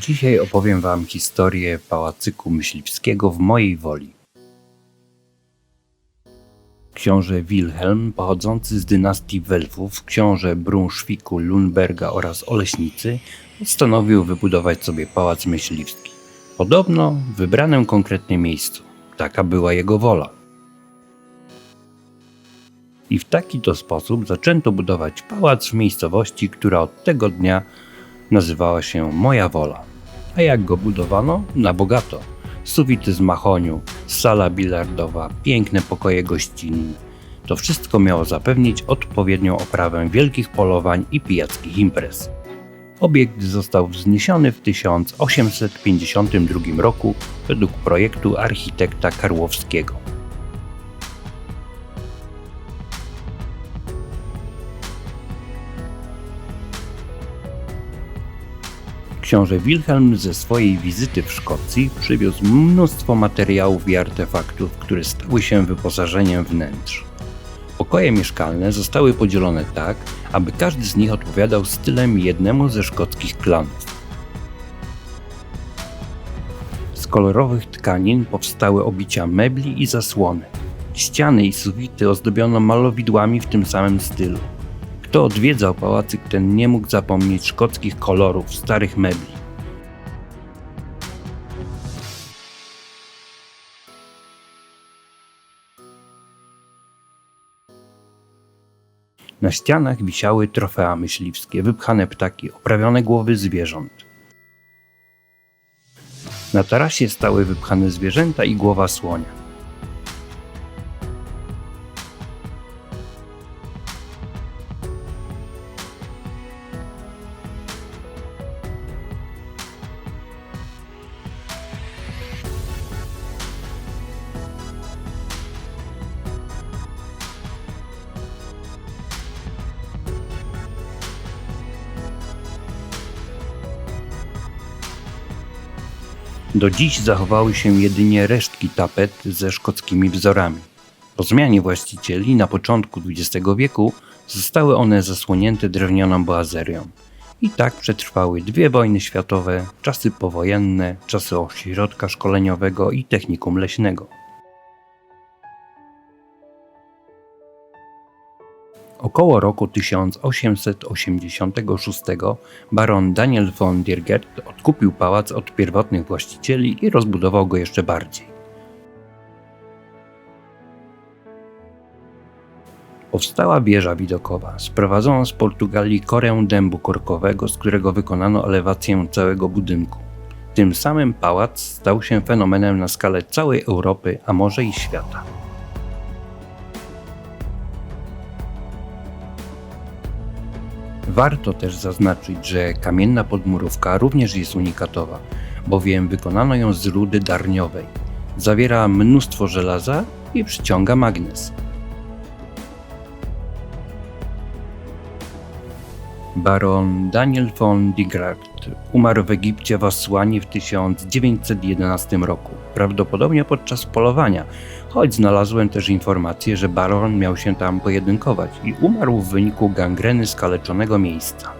Dzisiaj opowiem Wam historię pałacyku myśliwskiego w mojej woli. Książę Wilhelm, pochodzący z dynastii Welfów, książę Brunszwiku, Lundberga oraz Oleśnicy, postanowił wybudować sobie pałac myśliwski. Podobno w wybranym konkretnie miejscu. Taka była jego wola. I w taki to sposób zaczęto budować pałac w miejscowości, która od tego dnia nazywała się Moja Wola. A jak go budowano? Na bogato. Sufity z mahoniu, sala bilardowa, piękne pokoje gościnne. To wszystko miało zapewnić odpowiednią oprawę wielkich polowań i pijackich imprez. Obiekt został wzniesiony w 1852 roku według projektu architekta Karłowskiego. Książę Wilhelm ze swojej wizyty w Szkocji przywiózł mnóstwo materiałów i artefaktów, które stały się wyposażeniem wnętrz. Pokoje mieszkalne zostały podzielone tak, aby każdy z nich odpowiadał stylem jednemu ze szkockich klanów. Z kolorowych tkanin powstały obicia mebli i zasłony. Ściany i sufity ozdobiono malowidłami w tym samym stylu. Kto odwiedzał pałacyk, ten nie mógł zapomnieć szkockich kolorów, starych mebli. Na ścianach wisiały trofea myśliwskie, wypchane ptaki, oprawione głowy zwierząt. Na tarasie stały wypchane zwierzęta i głowa słonia. Do dziś zachowały się jedynie resztki tapet ze szkockimi wzorami. Po zmianie właścicieli na początku XX wieku zostały one zasłonięte drewnianą boazerią. I tak przetrwały dwie wojny światowe, czasy powojenne, czasy ośrodka szkoleniowego i technikum leśnego. Około roku 1886 baron Daniel von Diergert odkupił pałac od pierwotnych właścicieli i rozbudował go jeszcze bardziej. Powstała wieża widokowa. Sprowadzono z Portugalii korę dębu korkowego, z którego wykonano elewację całego budynku. Tym samym pałac stał się fenomenem na skalę całej Europy, a może i świata. Warto też zaznaczyć, że kamienna podmurówka również jest unikatowa, bowiem wykonano ją z rudy darniowej. Zawiera mnóstwo żelaza i przyciąga magnes. Baron Daniel von Umarł w Egipcie w Asłanie w 1911 roku, prawdopodobnie podczas polowania, choć znalazłem też informację, że baron miał się tam pojedynkować i umarł w wyniku gangreny skaleczonego miejsca.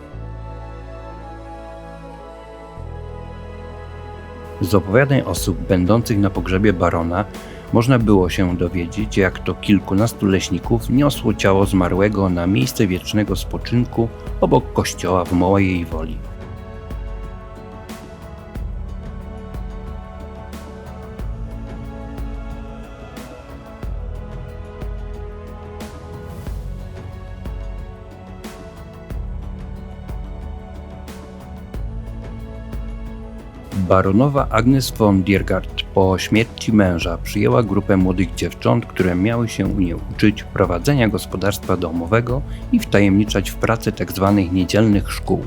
Z opowiadań osób będących na pogrzebie barona można było się dowiedzieć, jak to kilkunastu leśników niosło ciało zmarłego na miejsce wiecznego spoczynku obok kościoła w mojej woli. Baronowa Agnes von Diergard po śmierci męża przyjęła grupę młodych dziewcząt, które miały się u niej uczyć prowadzenia gospodarstwa domowego i wtajemniczać w pracę tzw. Tak niedzielnych szkół.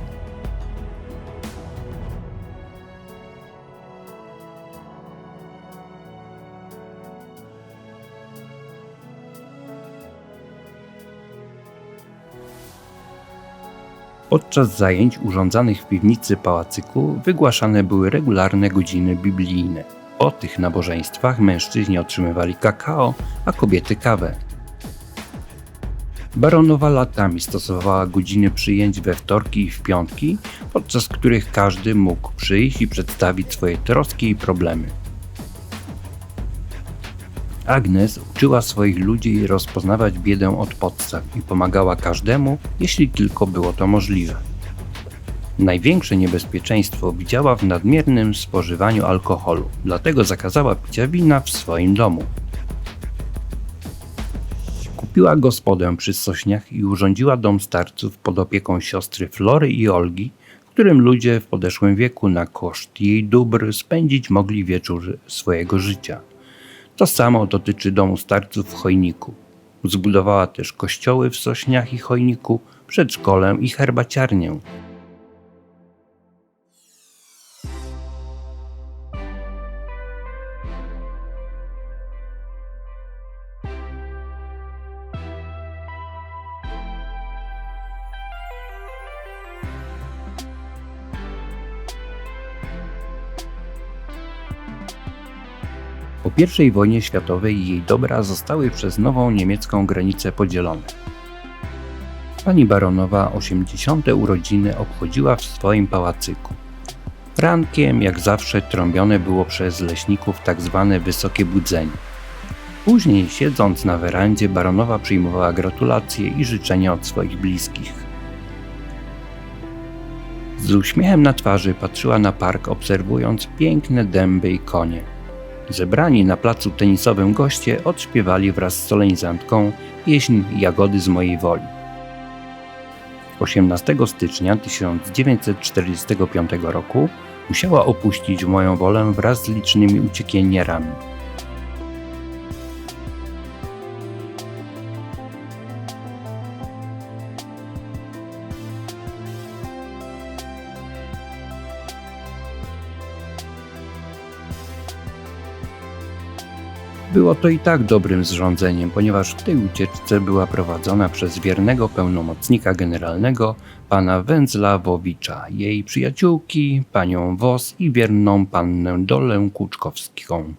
Podczas zajęć urządzanych w piwnicy pałacyku wygłaszane były regularne godziny biblijne. Po tych nabożeństwach mężczyźni otrzymywali kakao, a kobiety kawę. Baronowa latami stosowała godziny przyjęć we wtorki i w piątki, podczas których każdy mógł przyjść i przedstawić swoje troski i problemy. Agnes uczyła swoich ludzi rozpoznawać biedę od podstaw i pomagała każdemu, jeśli tylko było to możliwe. Największe niebezpieczeństwo widziała w nadmiernym spożywaniu alkoholu, dlatego zakazała picia wina w swoim domu. Kupiła gospodę przy Sośniach i urządziła dom starców pod opieką siostry Flory i Olgi, w którym ludzie w podeszłym wieku na koszt jej dóbr spędzić mogli wieczór swojego życia. To samo dotyczy domu starców w Chojniku. Zbudowała też kościoły w Sośniach i Chojniku, przedszkolę i herbaciarnię. Po I wojnie światowej jej dobra zostały przez nową niemiecką granicę podzielone. Pani baronowa 80. urodziny obchodziła w swoim pałacyku. Rankiem, jak zawsze, trąbione było przez leśników tak zwane wysokie budzenie. Później, siedząc na werandzie, baronowa przyjmowała gratulacje i życzenia od swoich bliskich. Z uśmiechem na twarzy patrzyła na park, obserwując piękne dęby i konie. Zebrani na placu tenisowym goście odśpiewali wraz z solenizantką pieśń Jagody z mojej woli. 18 stycznia 1945 roku musiała opuścić moją wolę wraz z licznymi uciekinierami. Było to i tak dobrym zrządzeniem, ponieważ w tej ucieczce była prowadzona przez wiernego pełnomocnika generalnego pana Wędzlawowicza, jej przyjaciółki, panią Wos i wierną pannę Dolę Kuczkowską.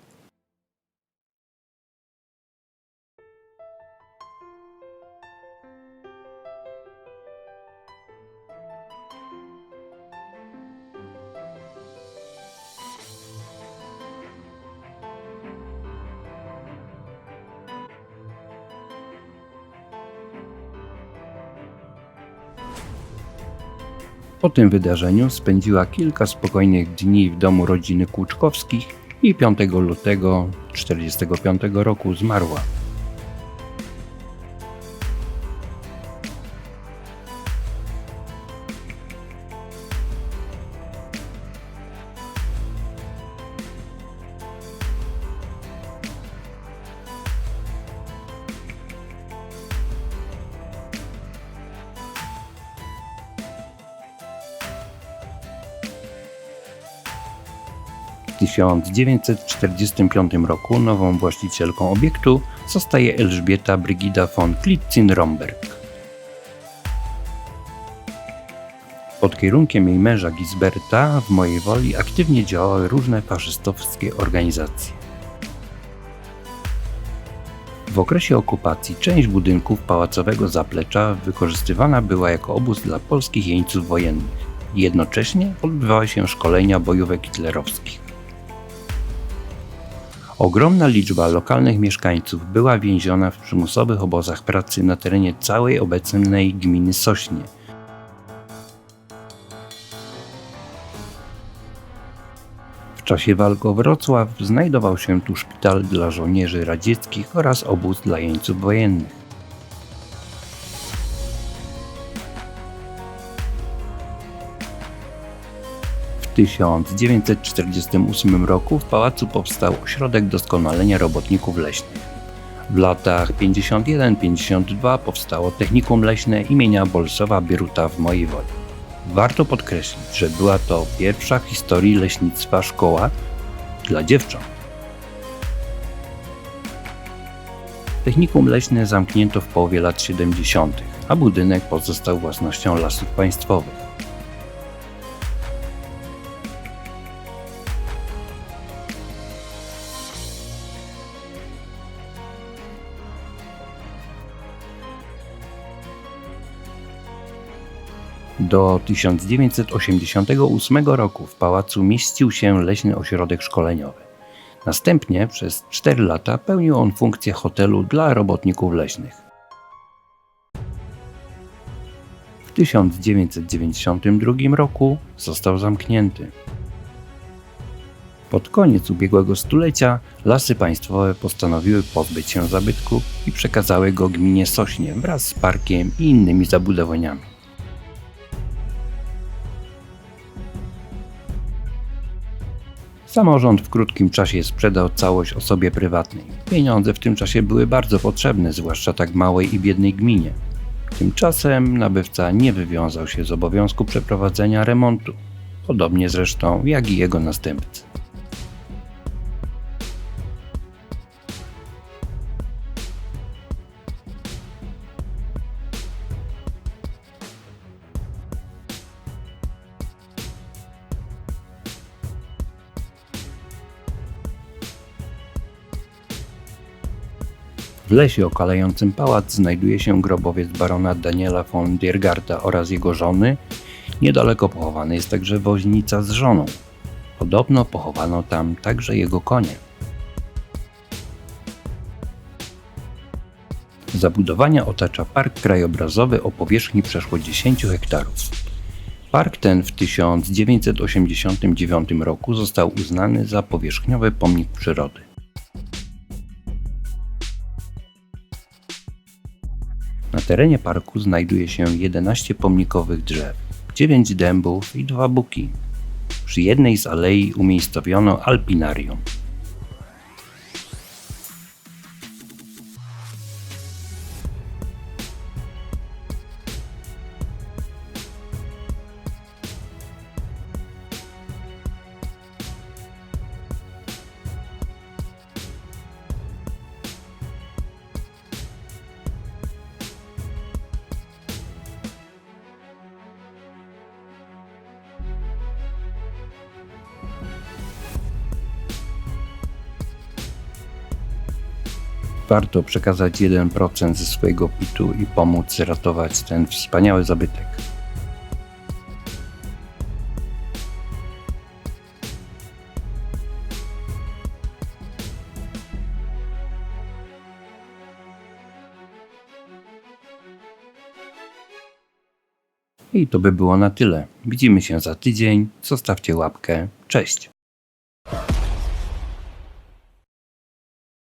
Po tym wydarzeniu spędziła kilka spokojnych dni w domu rodziny Kłuczkowskich i 5 lutego 1945 roku zmarła. 1945 roku nową właścicielką obiektu zostaje Elżbieta Brygida von Klitzin-Romberg. Pod kierunkiem jej męża Gisberta w mojej woli aktywnie działały różne faszystowskie organizacje. W okresie okupacji część budynków pałacowego zaplecza wykorzystywana była jako obóz dla polskich jeńców wojennych. Jednocześnie odbywały się szkolenia bojówek hitlerowskich. Ogromna liczba lokalnych mieszkańców była więziona w przymusowych obozach pracy na terenie całej obecnej gminy Sośnie. W czasie walk o Wrocław znajdował się tu szpital dla żołnierzy radzieckich oraz obóz dla jeńców wojennych. 1948 roku w pałacu powstał ośrodek doskonalenia robotników leśnych. W latach 51-52 powstało Technikum Leśne imienia Bolsowa Bieruta w mojej. Warto podkreślić, że była to pierwsza w historii leśnictwa szkoła dla dziewcząt. Technikum leśne zamknięto w połowie lat 70., a budynek pozostał własnością lasów państwowych. Do 1988 roku w pałacu mieścił się leśny ośrodek szkoleniowy. Następnie przez 4 lata pełnił on funkcję hotelu dla robotników leśnych. W 1992 roku został zamknięty. Pod koniec ubiegłego stulecia lasy państwowe postanowiły pozbyć się zabytku i przekazały go gminie Sośnie wraz z parkiem i innymi zabudowaniami. Samorząd w krótkim czasie sprzedał całość osobie prywatnej. Pieniądze w tym czasie były bardzo potrzebne, zwłaszcza tak małej i biednej gminie. Tymczasem nabywca nie wywiązał się z obowiązku przeprowadzenia remontu, podobnie zresztą jak i jego następcy. W lesie okalającym pałac znajduje się grobowiec barona Daniela von Diergarta oraz jego żony. Niedaleko pochowany jest także woźnica z żoną. Podobno pochowano tam także jego konie. Zabudowania otacza park krajobrazowy o powierzchni przeszło 10 hektarów. Park ten w 1989 roku został uznany za powierzchniowy pomnik przyrody. Na terenie parku znajduje się 11 pomnikowych drzew, 9 dębów i 2 buki. Przy jednej z alei umiejscowiono alpinarium. Warto przekazać 1% ze swojego pitu i pomóc ratować ten wspaniały zabytek. I to by było na tyle. Widzimy się za tydzień. Zostawcie łapkę. Cześć.